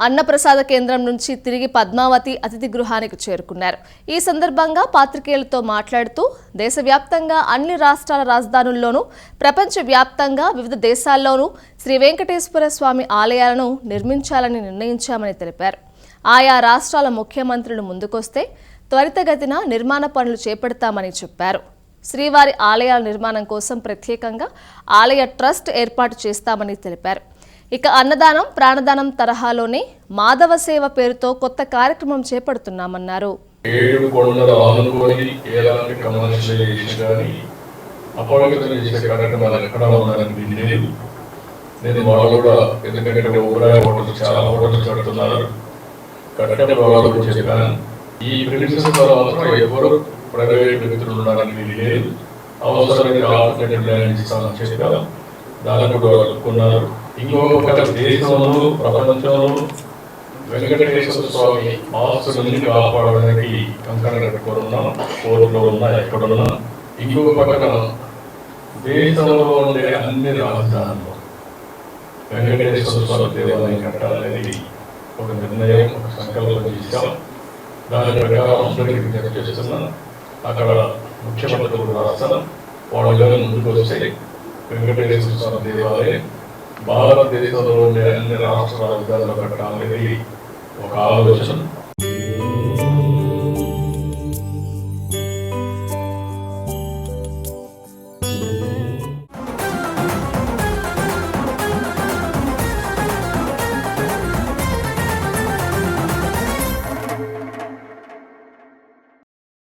అన్నప్రసాద కేంద్రం నుంచి తిరిగి పద్మావతి అతిథి గృహానికి చేరుకున్నారు. ఈ సందర్భంగా పాత్రికేయులతో మాట్లాడుతూ దేశవ్యాప్తంగా అన్ని రాష్ట్రాల రాజధానుల్లోనూ ప్రపంచవ్యాప్తంగా వివిధ దేశాల్లోనూ శ్రీ వెంకటేశ్వర స్వామి ఆలయాలను నిర్మించాలని నిర్ణయించామని తెలిపారు. ఆయా రాష్ట్రాల ముఖ్యమంత్రులు ముందుకొస్తే త్వరితగతిన నిర్మాణ పనులు చేపడతామని చెప్పారు. శ్రీవారి ఆలయాల నిర్మాణం కోసం ప్రత్యేకంగా ఆలయ ట్రస్ట్ ఏర్పాటు చేస్తామని తెలిపారు. ఇక అన్నదానం ప్రాణదానం తరహాలోనే మాధవ సేవ పేరుతో కొత్త కార్యక్రమం చేపడుతున్నామన్నారు. ఏడు కొండలు ఆనుకొని ఎలాంటి కమర్షియలైజేషన్ కానీ అపవిత్రం చేసే కార్యక్రమాలు ఎక్కడ ఉండాలని లేదు. నేను వాళ్ళు కూడా ఎందుకంటే ఊరాయ హోటల్స్ చాలా హోటల్స్ కడుతున్నారు. కట్టడం వాళ్ళు కూడా చెప్పాను ఈ ప్రిన్సిపల్ మాత్రం ఎవరు ప్రైవేట్ వ్యక్తులు ఉండాలని లేదు. అవసరమైన ఆల్టర్నేటివ్ ప్లాన్ ఇస్తామని చెప్పాను దాదాపు కూడా వాళ్ళు ఒప్పుకున్నారు ఇంకొక దేశంలో ప్రపంచంలో వెంకటేశ్వర స్వామి ఆస్తులని కాపాడడానికి కంకణ కట్టుకున్నాం కోర్టులో ఉన్నా ఎక్కడున్నా ఇంకొక పక్కన దేశంలో ఉండే అన్ని రాజధానులు వెంకటేశ్వర స్వామి దేవాలయం కట్టాలనేది ఒక నిర్ణయం ఒక సంకల్పం చేశాం. దాని ప్రకారం అందరికీ విజ్ఞప్తి చేస్తున్నాను అక్కడ ముఖ్యమంత్రి కూడా రాస్తాను వాళ్ళు ముందుకు వస్తే వెంకటేశ్వర స్వామి దేవాలయం భారతదేశంలో ఉండే అన్ని రాష్ట్ర రాజధానులు కట్టాలనేది ఒక ఆలోచన.